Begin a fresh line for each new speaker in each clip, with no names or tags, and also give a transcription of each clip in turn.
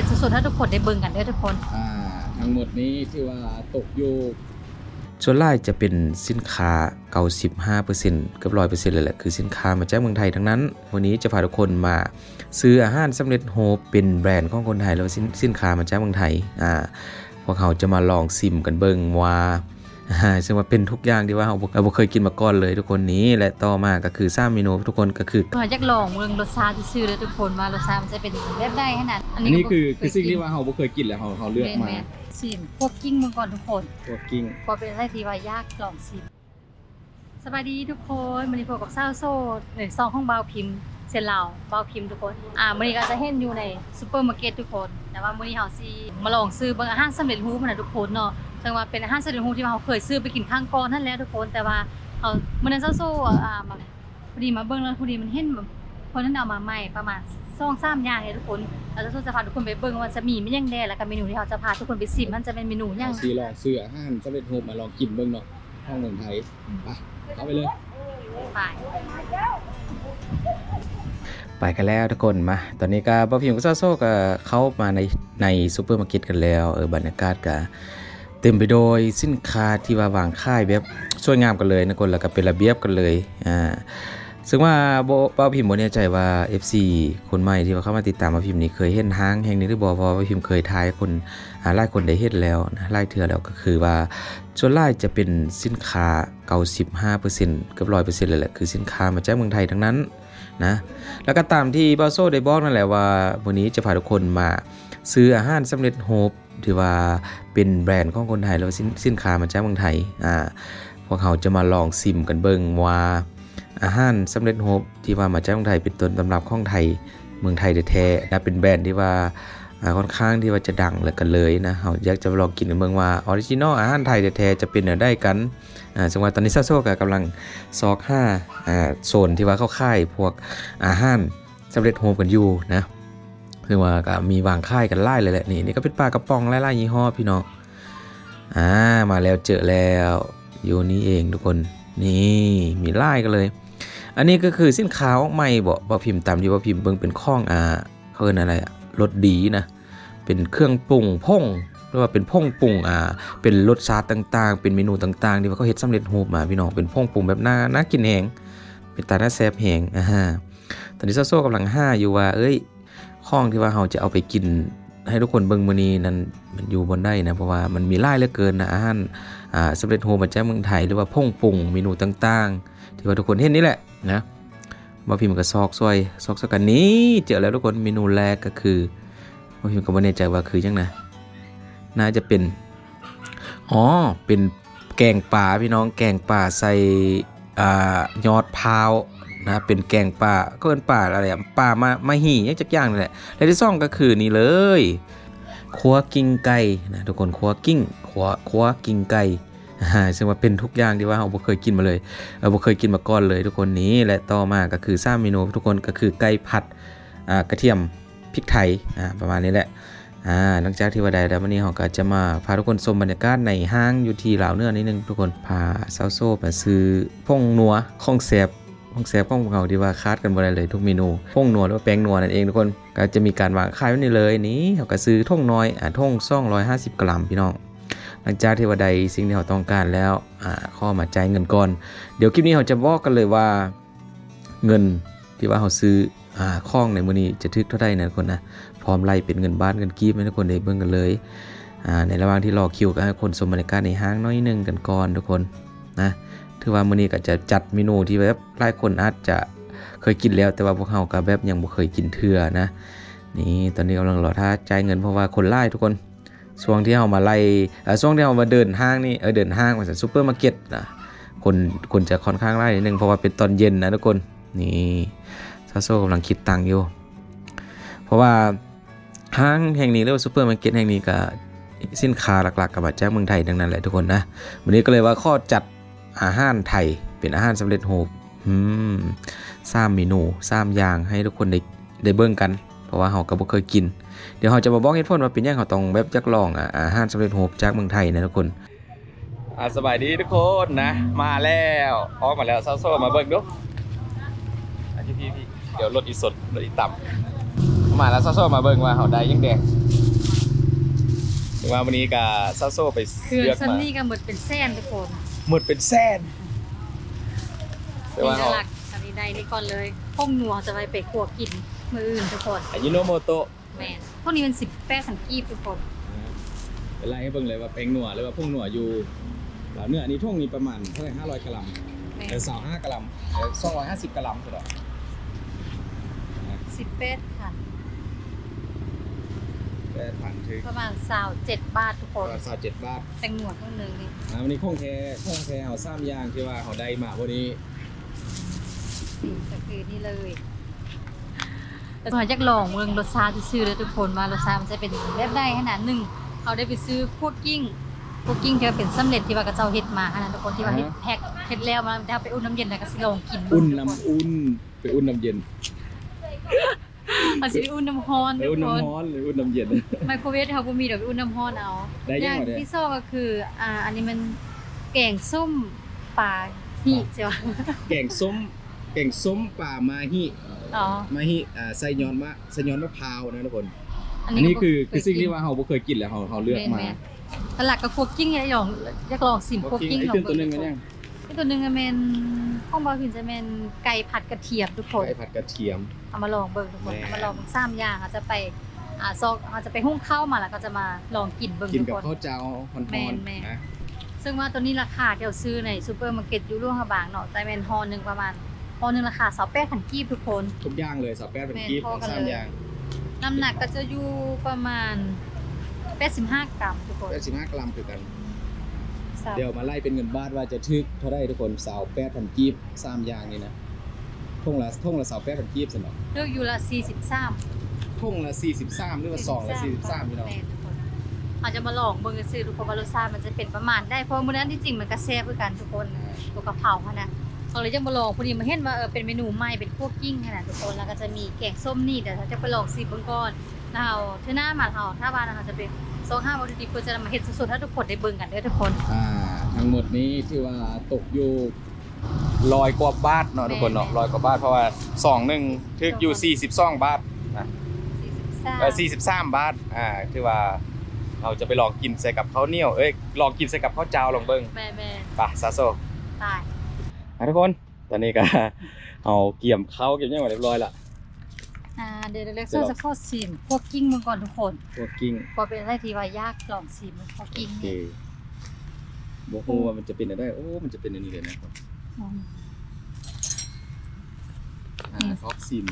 ฮ็ดสดๆให้ทุกคนได้เบิ่งกันเด้อทุกคน
อ่าทั้งหมดนี้ที่ว่าตกอยู่
ส่วนไล่จะเป็นสินค้า95%เกือบ100%เลยแหละคือสินค้ามาจากเมืองไทยทั้งนั้น วันนี้จะพาทุกคนมาซื้ออาหารสำเร็จโฮปเป็นแบรนด์ของคนไทยแล้วสินสินค้ามาจากเมืองไทยอ่าพวกเขาจะมาลองซิมกันเบิ่งว่าอ่า ซึ่งว่าเป็นทุกอย่างที่ว่าเราบ่เราบ่เคยกินมาก่อนเลยทุกคนนี้ และต่อมาก็คือ3เมนูทุกคนก็คือ
เราอยากลองเบิ่งรสชาติซื่อๆเด้อทุกคนว่ารสชาติมันจะเป็นแบบใดขนาด
อันนี้คือ
ก็
คือสิ่งที่ว่าเราบ่เคยกินแล้วเราเราเลือกมา
แนๆชิมพวกกิ้งเมืองก่อนทุกคน
พวกกิ้ง
พอเป็นอะไรที่ว่ายากลองชิมสบายดีทุกคนวันนี้พบกับซาวโซ่ในซองของบาวพิมพ์เซนลาวบาวพิมพ์ทุกคน อ่าวันนี้ก็จะเห็นอยู่ในซูเปอร์มาร์เก็ตทุกคน แต่ว่าวันนี้เราสิมาลองซื้อเบางอาหารสำเร็จรูปมานะทุกคนเนาะ ซึ่งว่าเป็นอาหารสำเร็จรูที่เราเคยซื้อไปกินข้างก่อนนั่นแหละทุกคนแต่ว่าเอาเมื่อนั้นซาโซ่อ่าพอดีมาเบิ่งแล้วพอดีมันเห็นแบบคนนั้นเอามาใหม่ประมาณสองสามอย่างเลยทุกคนแล้วซาวโซ่จะพาทุกคนไปเบิ่งว่าจะมีไมันยังแดแล้วก็เมนูที่เราจะพาทุกคนไปชิมมันจะเป็นเมนูยัง
สีลองซื้ออาหารสำเร็จรูปมาลองกินเบิ่งเนาะห้องเมืองไทยไปเข้าไปเลย
ไป
ไปกันแล้วทุกคนมา ตอนนี้ก็บ่พิมพ์ก็โซๆก็เข้ามาในในซูเปอร์มาร์เก็ตกันแล้ว เออบรรยากาศก็ เต็มไปโดยสินค้าที่ว่าวางค่ายแบบสวยงามกันเลยนะคนแล้วก็เป็นระเบียบกันเลยอ่าซึ่งว่าบ่บ่พิมพ์บ่แน่ใจว่า FC คนใหม่ที่ว่าเข้ามาติดตามบ่พิมพ์นี่เคยเห็นทางแห่งนี้หรือบ่เพราะว่าพิมพ์เคยทายคนอ่าหลายคนได้เห็นแล้วนะหลายเทื่อแล้วก็คือว่าส่วนหลายจะเป็นสินค้า95%เกือบ100%เลยแหละคือสินค้ามาจากเมืองไทยทั้งนั้นนะแล้วก็ตามที่บาโซได้บอกนั่นแหละว่าวันนี้จะพาทุกคนมาซื้ออาหารสำเร็จโฮป ที่ว่าเป็นแบรนด์ของคนไทย แล้วสินสินค้ามาจากเมืองไทยอ่าพวกเขาจะมาลองซิมกันเบิ่งว่าอาหารสำเร็จโฮปที่ว่ามาจากเมืองไทยเป็นต้นตำรับของไทยเมืองไทยแท้ๆนะเป็นแบรนด์ที่ว่าค่อนข้างที่ว่าจะดังเลยกันเลยนะเขาอยากจะมาลองกินกันเบิงว่าออริจินอลอาหารไทยแท้ๆจะเป็นอย่างไรกันอ่าซึ่งว่าตอนนี้ซาโซก็กำลังซอกห้าอ่าโซนที่ว่าเข้าค่ายพวกอาหารสำเร็จโฮมกันอยู่นะ คือว่าก็มีวางค่ายกันไล่เลยแหละนี่นี่ก็เป็นปลากระป๋องไล่ๆยี่ห้อพี่น้องอ่ามาแล้วเจอแล้วอยู่นี่เองทุกคนนี่มีไล่กันเลย อันนี้ก็คือสินค้าใหม่บ่บ่พิมพ์ตามที่ว่าพิมพ์เบิ่งเป็นข้องอ่าเขาเรียกอะไรอะรสดีนะเป็นเครื่องปรุงพงหรือว่าเป็นพงปรุงอ่าเป็นรสชาติต่างๆ เป็นเมนูต่างๆที่ว่าเขาเฮ็ดสำเร็จรูปมาพี่น้องเป็นพงปรุงแบบน่าน่ากินแหงเป็นตาหน้าแซ่บแหงอ่าฮะตอนนี้โซโซ่กำลังห้าอยู่ว่า เอ้ย ข้องที่ว่าเราจะเอาไปกินให้ทุกคนเบิ่งมื้อนี้นั้นมันอยู่บนได้นะเพราะว่ามันมีหลายเหลือเกินนะอาหารอ่าสำเร็จรูปมาจากเมืองไทยหรือว่าพ่งปรุงเมนูต่างๆ ที่ว่าทุกคนเห็นนี่แหละนะมาพิมพ์กับซอกซอยซอกซอกกันนี้เจอแล้วทุกคนเมนูแรกก็คือมาพิมพ์ก็บ่แน่ใจว่าคือจังนะน่าจะเป็นอ๋อเป็นแกงป่าพี่น้องแกงป่าใส่อ่ายอดพร้าว นะเป็นแกงป่าก็เป็นป่าอะไรอะป่ามามาหี่ยังจักอย่างนี่แหละและที่ซ่องก็คือนี่เลยคัวกิ้งไก่นะทุกคนคัวกิ้งคัวคัวกิ้งไก่อ่าซึ่งว่าเป็นทุกอย่างที่ว่าเราบ่เคยกินมาเลยเราบ่เคยกินมาก่อนเลยทุกคนนี้และต่อมาก็คือสามเมนูทุกคนก็คือไก่ผัดอ่ากระเทียมพริกไทยอ่าประมาณนี้แหละอ่าหลังจากที่ว่าใดแล้ววันนี้เราก็จะมาพาทุกคนชมบรรยากาศในห้างอยู่ที่ลาวเนื้อนิดนึงทุกคนพาเซาโซ่มาซื้อพงนัวของแซบ ของแซบของเราที่ว่าคาดกันบ่ได้เลยทุกเมนูพงนัวหรือว่าแป้งนัวนั่นเองทุกคนก็จะมีการวางขายไว้นี่เลยนี่เราก็ซื้อท่งน้อยอ่าท่ง250กรัมพี่น้องหลังจากที่ว่าใดสิ่งที่เราต้องการแล้วอ่าข้อมาจ่ายเงินก่อน เดี๋ยวคลิปนี้เราจะบอกกันเลยว่าเงินที่ว่าเราซื้ออ่าข้องในมือนี้จะทึกเท่าใดนะทุกคนนะพร้อมไล่เป็นเงินบ้านเงินกีบให้ทุกคนได้เบิ่งกันเลยอ่าในระหว่างที่รอคิวก็ให้คนชมบรรยากาศในห้างน้อยนึงกันก่อนทุกคนนะ ถือว่ามื้อนี้ก็จะจัดเมนูที่แบบหลายคนอาจจะเคยกินแล้วแต่ว่าพวกเฮาก็แบบยังบ่เคยกินเทื่อนะ นี่ตอนนี้กำลังรอท่าจ่ายเงินเพราะว่าคนไล่ทุกคนช่วงที่เฮามาไล่เอ่อช่วงที่เฮามาเดินห้างนี่เออเดินห้างมาจากซูเปอร์มาร์เก็ตนะคนคนจะค่อนข้างไล่นิดนึงเพราะว่าเป็นตอนเย็นนะทุกคนนี่ซาโซกำลังคิดตังค์อยู่ เพราะว่าห้างแห่งนี้หรือว่าซูเปอร์มาร์เก็ตแห่งนี้ก็สินค้าหลักๆกับมาจากเมืองไทยทั้งนั้นแหละทุกคนนะวันนี้ก็เลยว่าข้อจัด อาหารไทย เป็นอาหารสำเร็จรูปอืมสามเมนูสามอย่างให้ทุกคนได้ได้เบิ่งกัน เพราะว่าเราก็บ่เคยกิน เดี๋ยวเราจะมาบอกเหตุผลว่าเป็นหยังเขาต้องแบบจักลองอะอาหารสำเร็จรูปจากเมืองไทยนะทุกคน
อ่าสบายดีทุกคนนะ มาแล้วออกมาแล้วเซาโซ่มาเบิ่งดูอันที่พี่พี่เดี๋ยวรถอีสดรถอีต่ำ
มาแล้วซาโซมาเบิ่งว่าเฮาได้ยังแดงถึงว่าวันนี้ก็ซาโซไป
คือ
เลือก
ซัน
มา
นี่ก็หมดเป็นแสนทุกคน
หมดเป็นแสนแต่
นี่
ว่า
น่า
เฮา
รักอันนี้ได้นี่ก่อนเลยพวกนัวจะไปไปขัวกินมืออื่นทุกคน
อายิโนโมโตะ
แมนพวกนี้เป็นสิบแป้สันกีบทุกคน
ไปไล่ให้เบิ่งเลยว่าแป้งหนัวหรือว่าพุ่งหนัวอยู่แล้วเนื้ออันนี้ท่งนี้ประมาณเท่าไหร่500กรัม
แม
เออนสาวห้ากรัมเออสองร้อยห้าสิบกรัมสุดหรอ
สิบเป้ค่ะ
แปดพันถึง
ประมาณสาวเจ็ดบาททุกคน
สาวเจ็ดบาท
แตงหนวดพวกนึงนี่
อ่าวันนี้คงแท้คงแท้เอาซ้ำยางที่ว่าเขาได้มาวันนี้
นี่ก็คือนี่เลยแต่พออยากลองเมืองรสชาติซื่อๆเลยทุกคนว่ารสชาติมันจะเป็นแบบใดขนาดหนึ่งเขาได้ไปซื้อพวกกิ้งพวกกิ้งที่ว่าเป็นสำเร็จที่ว่ากระเจ้าเฮ็ดมาขนาดทุกคนที่ว่าเฮ็ดแพ็คเฮ็ดแล้วมาเอาไปอุ่นน้ำเย็นแล้วก็สิลองกินเบิ่
อุ่
ง
น
ทุกค
น้ำอุ่นไปอุ่นน้ำเย็น
มันสิไปอุ่นน้ำร้อน
ไป
ทุ
อุ่
ก
น
คน
น้ำร้อนหรืออุ่นน้ำเย็น
ไมโครเวฟเขาบ่มีเดี๋ยวไปอุ่นน้ำร้อนเอา
ได้ยัง
อย่าง
วะเนี่ย
ที่สองก็คืออ่าอันนี้มันแกงส้มปลาหีใช่ปะ
แกงส้มแกงส้มป่ามาฮิ
อ๋อ
มาฮิอ่าใส่ย้อนมะใส่ย้อนมะพร้าวนะทุกคน
อั
อันนี้คือ
ก็
คือสิ่งที่
บ่
ว่าเราบ่เคยกินแล้วเราเราเลือกมา
แม่นๆตลาดก็พวกกิ้งอยากลองอยากลองสิมพวกกิ้ง
ไอ้
ลอง
ตื่นตัวหนึงกันยัง
ไอ้ตัวหนึงอะแม่น ข้องบอหินจะเป็นไก่ผัดกระเทียมทุกคน
ไก่ผัดกระเทียม
เอามาลองเบิ่งทุกคน
แม่
เอามาลองสามอย่างอาจจะไปอ่าซอกอาจจะไปหุ้งข้าวมาแล้วก็จะมาลองกินเบิ่ง
กิน
ทุก
กับ
คน
ข้าวเจ้าฮอน
แม่
ๆ
นแม่น
นะ
ซึ่งว่าตัวนี้ราคาที่เราซื้อในซูเปอร์มาร์เก็ตอยู่ร่วงพระบางเนาะแต่เป็นฮอหนึงประมาณฮอหนึงราคา28,000กีบทุกคน
ทุกอย่างเลยสาวแป้ดเป็น
แม่น
กีบ
พอ
ทั้ง
กัน
สาม
เลย
อย่าง
น้ำหนักก็จะอยู่ประมาณ85กรัมทุกคน
แปดสิบห้ากรัมคือกัน
สาม
เดี๋ยวมาไล่เป็นเงินบาทว่าจะทึกเท่าได้ทุกคนสาวแป้ดพันกีบสามอย่างนี่นะท่งละท่งละสาวแป้ดพันกีบสนอ
เลือกอยู่ละ43
ท่งละสี่สิบสามหรือว่าซองละสี่สิบสามพี่น้อง
แม่ทุกคนอาจจะมาลองเบิ่งซื้อทุกคนว่ารสชาติมันจะเป็นประมาณได้เพราะมื้อนั้นที่จริงมันก็แซ่บคือกันทุกคนตัวกะเพราค่ะนะเราเลยจะมาลองพอดีมาเห็นว่าเออเป็นเมนูใหม่เป็นพวกกิ้งขนาดทุกคนแล้วก็จะมีแกงส้มนี่แต่ถ้าจะไปลองซิเบิ่งก่อนแล้วเราเท่าหน้ามาเราถ้าบ้านนะคะจะเป็น โซห้าวัตถุดิบเพื่อจะนำมาเฮ็ดสดๆให้ทุกคนได้เบิ่งกันเด้อทุกคน
อ่าทั้งหมดนี้ที่ว่าตกอยู่
ลอยกว่าบาทเนาะทุกคนเนาะ
แม่น
ลอยกว่าบาทเพราะว่าซองหนึงถึกอยู่42บาทนะ
43
เออ43บาทอ่าคือว่าเราจะไปลองกินใส่กับข้าวเหนียวเอ้ยลองกินใส่กับข้าวเจ้าลองเบิ่ง
แม่แม่
ไปซาโซ
ตาย
อะทุกคนตอนนี้ก็เอาเกี่ยมเข้าเกี่ยมหยังไว้เรียบร้อยละ
อ่าเดี๋ยวเล็กๆจะเข้าซีนพวกกิ้งเบิ่งก่อนทุกคน
พวกกิ้ง
พอเป็นอะไรที่ว่ายากลองซีนพวกกิ้ง
โอเค
เนี่ย
บ่ฮู้ว่ามันจะเป็นอะไรโอ้ มันจะเป็นอันนี้เลยนะครับ
อืม
อ่าท็อกซิม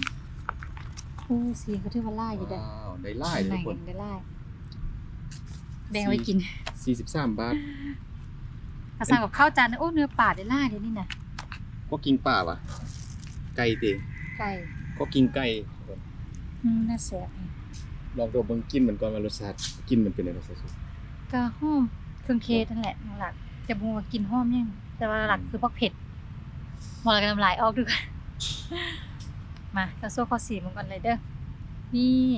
โอ้ซีนก็ถือว่าล่าอยู่ได้
ว้าวได้ไล่เลยทุกคน
ได้ล่าแบ่งไว้กิน
43บาท
มาสั่งกับข้าวจานโอ้เนื้อป่าได้ล่าเดี๋ยวนี้นะ
ก็กิ้งป่าวะไก่เตง
ไก่
ก็กิ้งไก่
อืมน่าแซ่บ
ลองตัวเบิ่งกินเหมือนก่อนว่ารสชาติกินมันเป็นอะไรรสชาติ
ก็หอมเครื่องเคนั่นแหละหลักจะบูว่ากินหอมยังแต่ว่าหลักคือพวกเผ็ดหมดแล้วก็น้ำลายออกด้วยกันมาจะโซ่ข้อสีมันก่อนเลยเด้อนี่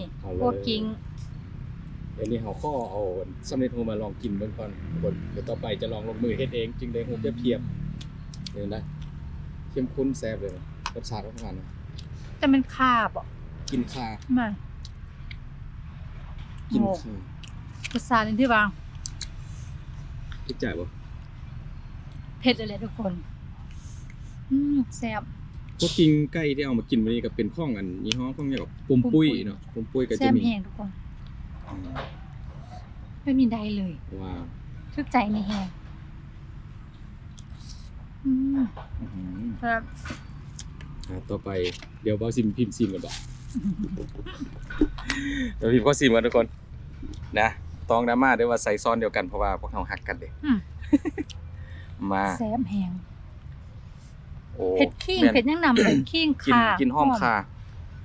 พวกกิ้ง
เดี๋ยวนี้เฮาข้อเอาสำเร็จรูปมาลองกินเบิ่งก่อนทุกคนเดี๋ยวต่อไปจะลองลงมือเฮ็ดเอง จึงได้ฮู้เปรียบเทียบเห็นนะเข้มข้นแซ่บเลยนะรสชาติของมันนะ
แต่มันคาบอะ
กินคา
มา
กิน
โอ้
คาร
สชาตินี่ที่บาง
คิดจ่ายบ่
เผ็ดเลยแหละทุกคน อืมแซ่บ
พวกกิ้งไก่ที่เอามากินวันนี้ก็เป็นข้องอันยี่ห้อข้องอย่างแบบปุ่มปุ้ยเนาะปุ่มปุ้ยก็
แซ่
จะ
บ
มี
แห้งทุกคนไม่มีใดเลย
ว้าว
ทึกใจในแห้งอืม
อื้อหือ
ครับ
อ่าต่อไปเดี๋ยวเบาซิมพิมพ์ซิมกันบ่
เดี๋ยวพี่ก็ซิมกันทุกคนนะต้องดราม่าด้วยว่าใส่ซ้อนเดียวกันเพราะว่าพวกเราหักกันเด็ก
อืม
มา
แซ่บแห้ง
โอ้
เผ็ดขิง
แม่น
เผ็ดยังนำเลยขิง
กิน
ข่า
กินห้อมคา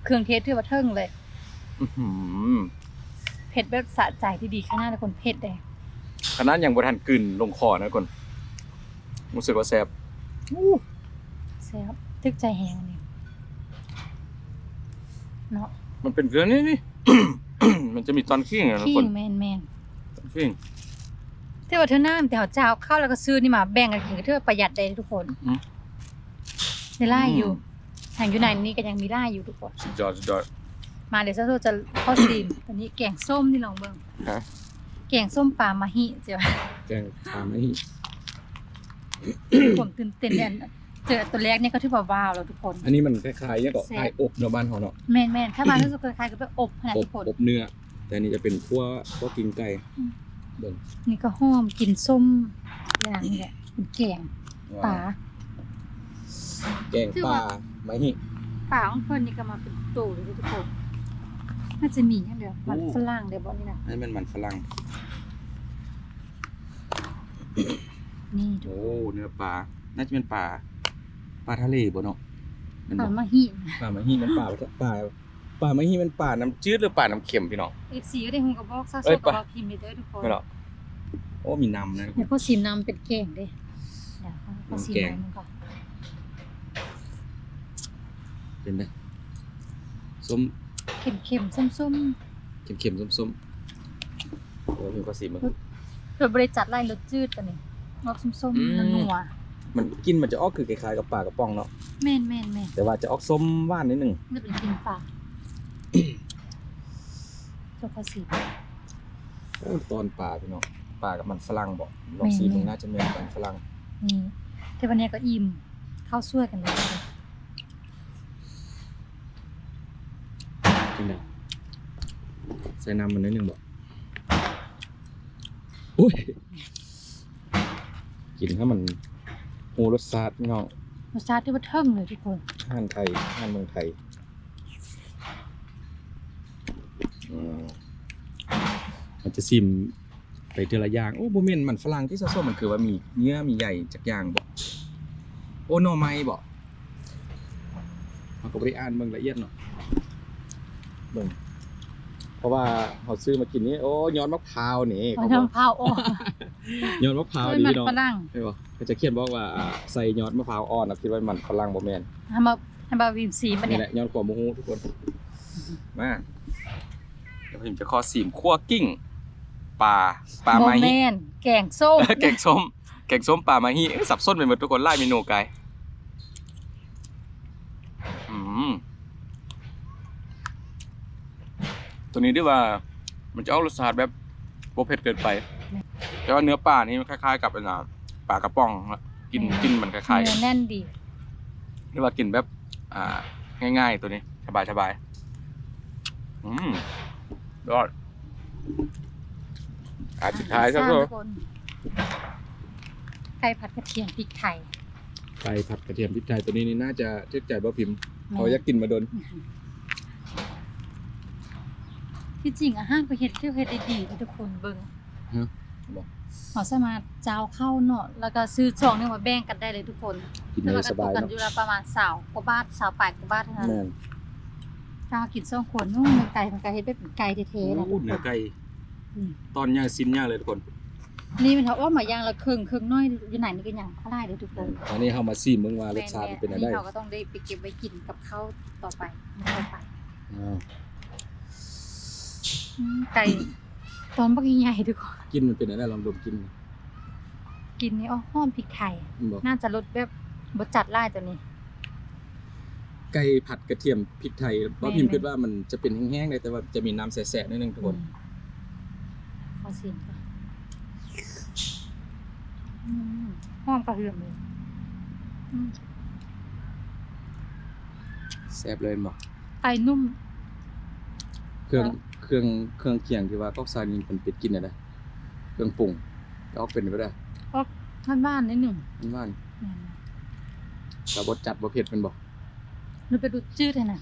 เครื่องเทศที่ว่าเทิงเลย
อื้อหือ
เผ็ดแบบสะใจที่ดีขนาดทุกคนเผ็ดเลย
ขนาดยังบ่ทันกลืนลงคอนะทุกคนรู้สึกว่าแซ่บ
แซ่บทึกใจแห้งอันนี่ เนาะ
มันเป็นเรื่องนี้นี่ มันจะมีตอนขี้งอะทุก
ขิ
คน
งแมนแมน
ตอนขี้ง
ที่ว่าเธอน้ำแต่เขาเจ้าเข้าแล้วก็ซื้อนี่มาแบ่งกันกินก็เธอประหยัดได้ทุกคน
อืม
ได้ไล่อยู่แห่งอยู่ไหนนี่ก็ยังมีไล่อยู่ทุกคน
สุดยอดสุดยอด
มาเดี๋ยวเซาโซจะเข้าซีมตอนนี้แกงส้มนี่ลองเบิ่ง
ฮะ
แกงส้มปลามาฮิเจ้า
แกงทามให้
ผมตื่นเต้นเนี่ย เจอตัวแรกเนี่ยก็ถือว่าว้าวแล้วทุกคน
อันนี้มันคล้ายๆเนี่ยก็
แซ่บ
ไออบเนาะบ้านเขาเนาะ
แม่นแม่นถ้ามารู้สึกคล้ายๆกับไปอบขนาด
อบ
ทุกคน
อบเนื้อ แต่อันนี้จะเป็นคั่วคั่วกินไก่
อืม
เบิ่ง
นี่ก็หอมกลินส้มอย่างนี้แหละเป็นแกงปลา
แกงปลาไม้หิ
ปลาของเพิ่นนี่ก็มาเป็นตู้เลยทุกคนน่าจะมีอย่างเดียวมันฝรั่งเดี๋ยวบอกนี่นะ
ให้มันมันฝรั่ง
นี่ดู
โอ้เนื้อปลา น่าจะเป็นปลา ปลาทะเลบ่เนาะแมัน
ป
บ่
ลามาฮิ
ปลาไม้หิมันปลาปลาปลาไม้หิมันปลาน้ำจืดหรือปลาน้ำเค็มพี่น้อง
เอฟซีก็ได้ฮู้กับบอกซา
เอ้
โซ
ย
กับ
ปะ
บอกพิมพ์ไปเด้อทุกคน
ไม่หรอกโอ้มีน้ำนะ
เดี๋ยวเขาซีมนำเป็นแกงเด้เดี๋ยวเขาซีม
แกง
นำมันก่อน
เป็นไงส้ม
เค็มๆส้ม
เค็มๆส้มๆโอ้มีข้าวสีมัน
ๆโดยบริจัดไล่รสจืดตัวนี้รสส้ม
อืม
ๆนัว
มันกินมันจะออกคือคล้ายๆกับปลากระป๋องเนาะ
ๆแม่นแม่นแม่น
แต่ว่าจะออกส้มหวานนิดนึง
นี่เป็นกินปลาเจ้าภาษี
โอ้ตอนปลาพี่น้องปลากับมันฝรั่งบอกลองซี
แม่นๆ
มันน่าจะเหมือนมันฝรั่ง
นี่แต่วันนี้ก็อิ่มข้าวช่วยกันเลย
จริงไงใส่น้ำมันนิดนึงบอกอุ้ยกินถ้ามัน โหรสชาติพี่น้อง
รสชาติที่ว่าเทิงเลยทุกคน
อาหารไทยอาหารเมืองไทยอืมมันจะซิมไปเทอละอย่างโอ้โบเมนมันฝรั่งที่ส้มๆมันคือว่ามีเนื้อมีใหญ่จากอย่างบ่โอ้หนอไม้บ่มันก็บ่ได้อ่านเบิ่งละเอียดเนาะเบิ่งเพราะว่าเขาซื้อมากินนี่โอ้ย้อนมะพร้าวนี่
มัน
เขาบอก
ทำข้าวอ่อน
ย้อนมะพร้าว
เป็น
ดี
มัน
พี่น้อง
ฝรั่ง
ใช่ป่ะเขาจะเขียนบอกว่าอ่าใส่ยอดมะพร้าวอ่อนนะคิดว่ามันฝรั่งบ่แม่น
ทำมาทำมาวิมซีมา
นี่
เนี่ย
แหละยอดขวามูฮูทุกคนมาเดี๋ยวผมจะขอสีมคั่วกิ้งปลาปลา
โม
มา
เม
ฮิ
นแกงส้ม
แกงส้มแกงส้มปลามาฮิเอ้ยสับส้นไปหมดทุกคนไล่เมนูไกลอืมตัวนี้ด้วยว่ามันจะเอารสชาติแบบโบเผ็ดเกินไป แต่ว่าเนื้อปลานี่มันคล้ายๆ กับอันน่ะปลากระป๋องอะกินกินมันคล้ายๆ
เนื้อแน่นดี
หรือว่ากินแบบ อ่า ง่ายๆตัวนี้ สบายสบายๆอืมยอดอ่าสุดท้ายครับ
ส
ก็
ทุคนไก่ผัดกระเทียมพริกไทย
ไก่ผัดกระเทียมพริกไทยตัวนี้นี่น่าจะเชื่อใจบ่พิมพ์เขาอยากกินมาโดน
ที่จริงอาหารก็เฮ็ดเที่ยวเฮ็ดได้ดีนะทุกคนเบิ่ง
ฮะ บอก
เขาสามารถเจ้าเข้าเนาะแล้วก็ซื้อซองนึงมาแบ่งกันได้เลยทุกคน
กิน
แล้ว
ได้
ก็
ส
ต
บากย
กัน
เนาะ
อยู่ละประมาณ20กว่าบาท28กว่าบาทเท่านั้น
แม่น
ถ้ากินซองขวดนู่นไก่มันก็เฮ็ดแบบเป็นไก่เท่ๆนะ
โอ้เนื้อไก่
อืม
ตอนย่างสิ้นย่างเลยทุกคน
นี่มันเท่าว่ามาย่างละครึ่งครึ่งน้อยอยู่ไหนนี่ก็ยังพลาดเด้อทุกคน
อันนี้เฮามาซีมเบิ่งว่ารสชาติเป็น
แม่
อะไร
ๆนี่เราก็ต้องได้ไปเก็บไว้กินกับข้าวต่อไปมื้อต่อไป
อ่า
อืมไก่ ตอนบักใหญ่ๆทุกคน
กินมันเป็นอะไรลองดมกิน
กินนี่อ้อหอมพริกไทย
มันบอก
น่าจะรสแบบบ่จัดไล่ตัวนี้
ไก่ผัดกระเทียมพริกไทยบ่
แม่น
พิมพ์
แม่น
คิดว่ามันจะเป็นแห้งๆเลยแต่ว่าจะมีน้ำแสะๆนิดนึงทุกคน
ขอชิมก่อนอืมหอมกระเทียมเลยอืม
แซ่บเลยบอก
ไก่นุ่ม
เครื่อง
ครับ
เครื่องเครื่องเคียงที่ว่าก็ซาลินเป็นเป็ดกินอะไรเครื่องปรุงก็เอาเป็นไปได้
ก็ท่านบ้านนิดหนึ่ง
มันว่า
อืม
เราบดจัดบ่เผ็ดเป็นบ่
นึกไปดูจืดเลยนะ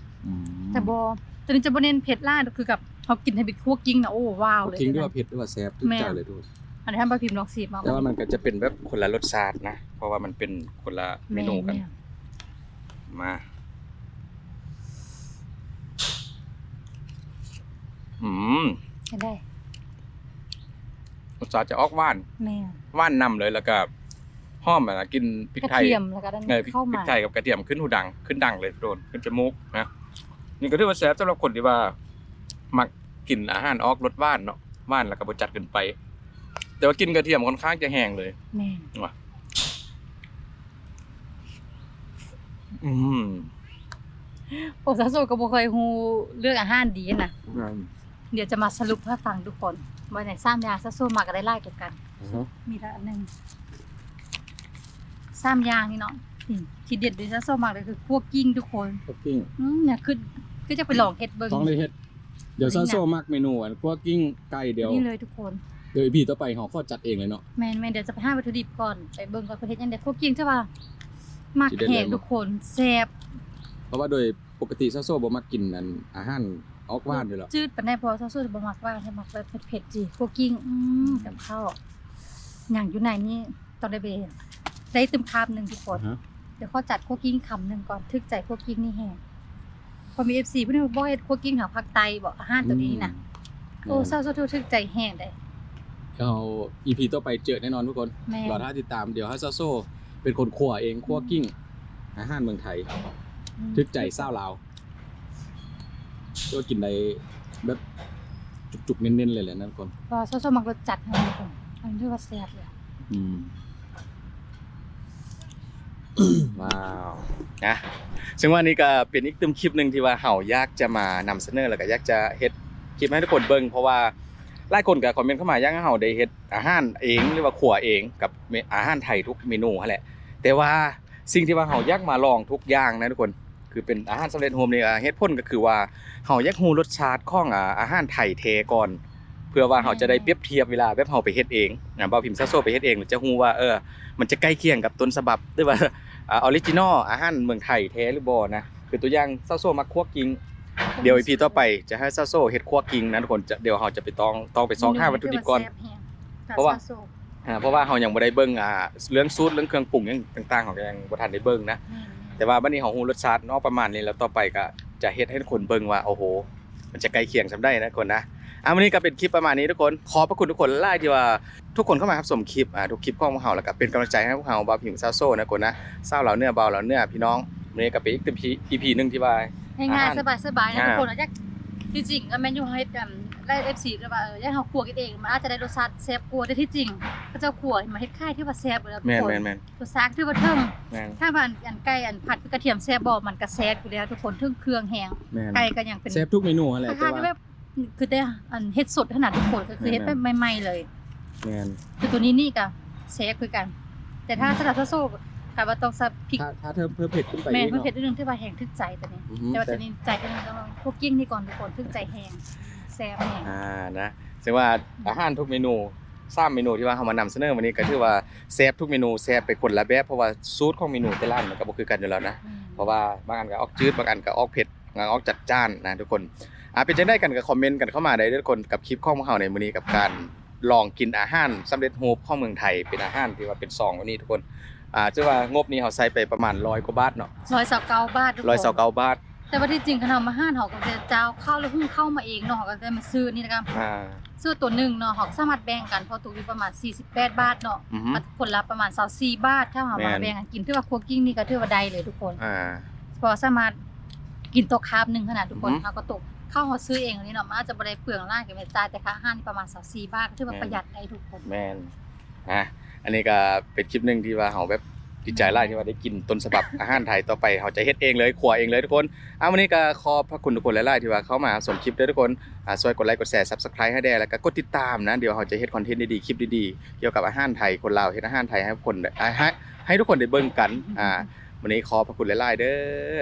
แต่บอตัวนี้จะบ่เน้นเผ็ดล่าดคือกับเขากินให้เป็นคั่วกิ้งนะโอ้ว้าวเลย
ทิ้งด้วย
นะ
ว่าเผ็ดด้วยว่าแซ่บทุก
แม่
ใจเลยทุกคน
อันนี้ท่านบาพิมพ์ลองสีมา
แต่ว่ามันก็จะเป็นแบบคนละรสชาตินะ เพราะว่ามันเป็นคนละเมนูกัน
แม่
มา อืม
ใช่ได้
รสชาติจะออกหวาน
แม่
หวานนำเลยแล้วก็หอมอะนะกินพริก
กระ
ไทย
เทียมแล้วก็ด้าน
เออพริก
เข้า
พริ
มาก
ไทยกับกระเทียมขึ้นหูดังขึ้นดังเลยโดนขึ้นจมูกนะนี่ก็ถือว่าแซ่บสำหรับคนที่ว่า มักกินอาหารออกรสหวานเนาะหวานแล้วก็บ่จัดเกินไป แต่ว่ากินกระเทียมค่อนข้างจะแห้งเลย
แม่
ว่ะอืม
โอ้ซาโซก็บ่ค่อยฮู้เรื่องอาหารดีนะ
แม่น
เดี๋ยวจะมาสรุปให้ฟังทุกคนว่าไหนสร้างยางซาโซมาก็ได้ไล่กว่ากัน
อือฮึ
มีละอันหนึงสามอย่างนี่เนาะนี่ที่เด็ดเลยซาโซมากเลยคือคั่วกิ้งทุกคน
คุกกิ้ง
อืมเนี่ยคือคือจะไปลองเฮ็ดเบิ่ง
ต้องได้เฮ็ด เดี๋ยว
อันนี้
ซา
น่ะ
โซมักเมนูอันคั่วกิ้งไก่เดียว
นี่เลยทุกคน
เดี๋ยวอีพีต่อไปเฮาขอจัดเองเลยเนาะ
แม่นแม่นเดี๋ยวจะไปหาวัตถุดิบก่อนไปเบิ่งก่อนเพิ่นเฮ็ดจังได๋คั่วกิ้งใช่ป่ะมัก
สิเด็ด
แห
เลย
ก
บ่
ทุกคนแซ่บ
เพราะว่าโดยปกติซาโซบ่มักกินอันอาหาร ออกหว่านอยู่แล้ว
จืดปานใดเพราะว่าซาโซจะบ่มักว่าให้มักแบบเผ็ดๆจีคั่วกิ้งอืมกับข้าวอย่างอยู่ไหนนี่ต้องได้ไปได้ตึมคำหนึงทุกคน
ฮะ
เดี๋ยวเขาจัดคั่วกิ้งคำหนึ่งก่อนทึกใจคั่วกิ้งนี่แห้งพอมีเอฟซีเพื่อนบอกให้คั่วกิ้งแถวภาคใต้บอกอาหารตัวนี้นะโอ้เศร้าๆทึกใจแห้งได้
เดี๋ยวอีพีต่อไปเจอแน่นอนทุกคน
แม่
รอถ้าติดตามเดี๋ยวให้ซาโซ เป็นคนขัวเองคั่วกิ้งอาหารเมืองไทยทึกใจเศร้าวลาว ก็กินได้แบบจุกๆเน้นๆเลยแหละนั่นคน
พอเศร้าๆมักรสจัดให้ทุกคนอันนี้ว่าแซ่บเลย
อืมว้าวนะซึ่งว่านี่ก็เป็นอีกตึมคลิปหนึ่งที่ว่าเฮาอยากจะมานำเสนอแล้วก็อยากจะเฮ็ดคลิปให้ทุกคนเบิ่งเพราะว่าหลายคนก็คอมเมนต์เข้ามาอยากให้เฮาได้เฮ็ดอาหารเองหรือว่าขัวเองกับเมอาหารไทยทุกเมนูนั่นแหละ แต่ว่าสิ่งที่ว่าเฮาอยากมาลองทุกอย่างนะทุกคน คือเป็นอาหารสำเร็จรูปนี่อะเหตุผลก็คือว่าเฮาอยากรู้รสชาติของอ่าอาหารไทยแท้ก่อน เพื่อว่าเฮาจะได้เปรียบเทียบเวลาแบบเฮาไปเฮ็ดเองนะบ่าวพิมพ์ซาโซไปเฮ็ดเองจะรู้ว่าเออมันจะใกล้เคียงกับต้นฉบับหรือว่าออริจินอลอาหารเมืองไทยแท้หรือบ่นะคือตัวอย่างซาโซมักคั่วกิ้งเดี๋ยวอีพีต่อไปจะให้ซาโซเฮ็ดคั่วกิ้งนะทุกคนจะเดี๋ยวเฮาจะไปต้องต้องไปซองหาวัตถุดิบก่อนเพราะว่าอ่าเพราะว่าเฮายังบ่ได้เบิ่งอ่าเรื่องสูตรเรื่องเครื่องปรุงหยังต่างๆของยังบ่ทันได้เบิ่งนะ แต่ว่าบัดนี้เฮาฮู้รสชาติเนาะประมาณนี้แล้วต่อไปก็จะเฮ็ดให้ทุกคนเบิ่งว่าโอ้โห มันจะใกล้เคียงซำได้นะทุกคนนะอะวันนี้ก็เป็นคลิปประมาณนี้ทุกคนขอบพระคุณทุกคนหลายที่ว่าทุกคนเข้ามารับชมคลิปอ่าทุกคลิปของพวกเฮาแล้วก็เป็นกำลังใจให้พวกเฮาบ่าวผิวซาโซนะทุกคนนะเศร้าเหล่าเนื้อเบาเหล่าเนื้อพี่น้องวันนี้ก็เป็นอีก EP หนึงที่ว่า
ให้ง่าย
อาหาร
สบายๆนะ
อ่า
ทุกคนอยากที่จริงก็แม่นอยู่เฮ็ดแบบ ได้เอฟซีก็ว่าเอออยากเฮาคั่วกินเองมันอาจจะได้รสชาติแซ่บกว่าแต่ที่จริงก็จะคั่วมาเฮ็ดค่ายที่ว่าแซ่บเลยทุก
แม่น
คน
แม่นแม่น
รสชาติที่ว่าเทิง
แม่น
ถ้ามันอันไก่อันผัดกระเทียมแซ่บบ่มันก็แซ่บอยู่แล้วทุกคนถึงเครื่องแห้ง
แม่น
ไก่ก็ยังเป็น
เซฟทุกเมนูนั่นแหละ
ค
แต่
ล้ายๆ
ว่า
ที่แบบคือได้อันเฮ็ดสดขนาดทุกคนก็คือเฮ็ดไปใหม่ๆเลย
แม่น
คือตัวนี้นี่ก็แซ่บคือกัน แต่ถ้าสลัดโซ่ก็ว่าต้องสับพริก
ถ้าถ้าเพิ่มเพิ่มเผ็ดขึ้นไป
แม่
อีก
เพิ่น
เนาะ
เผ็ดนิดนึงที่ว่าแห้งทึกใจตัวนี้
อือฮึ
แต่ว่าตัวนี้ใจก็นึงต้องพวกกิ้งนี่ก่อนทุกคนทึกใจแห้ง แซ่บแห้ง
อ่านะซึ่งว่าอาหารทุกเมนูสามเมนูที่ว่าเขามานำเสนอวันนี้ก็ถือว่าแซ่บทุกเมนูแซ่บไปคนละแบบเพราะว่าสูตรของเมนูแต่ละอันมันก็บ่คือกันอยู่แล้วนะเพราะว่าบางอันก็ออกจืดบางอันก็ออกเผ็ดบางอันออกจัดจ้านนะทุกคนอ่าเป็นจังได้กันก็คอมเมนต์กันเข้ามาได้เด้อทุกคนกับคลิปของพวกเราในมื้อนี้กับการลองกินอาหารสำเร็จรูปของเมืองไทยเป็นอาหารที่ว่าเป็นซองวันนี้ทุกคนอ่าจะว่างบนี้เขาใช้ไปประมาณ100กว่าบาทเนาะ
ร้อยสาวเก้าบาททุกคน
129บาท
แต่ว่าที่จริงขนมอาหารเฮาก็จะเจ้าเข้าแล้วเพิ่งเข้ามาเองเนาะเฮาก็ได้มาซื้อนี่นะครับ
อ่า
ซื้อตัวหนึงเนาะเฮาก็สามารถแบ่งกันเพราะตกอยู่ประมาณ 48 บาทเนาะ
อือฮึ
มันคนละประมาณ24บาทถ้าเฮา
แม่
มานแบ่งกันกินถือว่าคั่วกิ้งนี่ก็ถือว่าได้เลยทุกคน
อ่า
เพอสามารถกินตัวคาร์บหนึงขนาดทุกคน
อือฮึ
เฮาก็ตกข้าวเฮาซื้อเองอันนี้เนาะมันอาจจะบ่ได้เปลืองร่างกับแม่จ่ายแต่ค่าอาหารนี่ประมาณ24บาทก็ถือว่าประหยัดได้ทุกคน
แมนอะอันนี้ก็เป็นคลิปหนึ่งที่ว่าเขาแบบ ดีใจไล่ที่ว่าได้กินต้นฉบับอาหารไทยต่อไปเขาจะเฮ็ดเองเลยขัวเองเลยทุกคนอะวันนี้ก็ขอบพระคุณทุกคนหลายๆที่ว่าเข้ามาสมคลิปด้วยทุกคนอ่าช่วยกดไลค์กดแชร์ซับสไครต์ให้ได้แล้วก็กดติดตามนะเดี๋ยวเขาจะเฮ็ดคอนเทนต์ดีๆคลิปดีๆเกี่ยวกับอาหารไทยคนลาวเฮ็ดอาหารไทยให้ทุกคนได้ให้ให้ทุกคนได้เบิ่งกันอ่าวันนี้ขอบพระคุณหลายๆเด้อ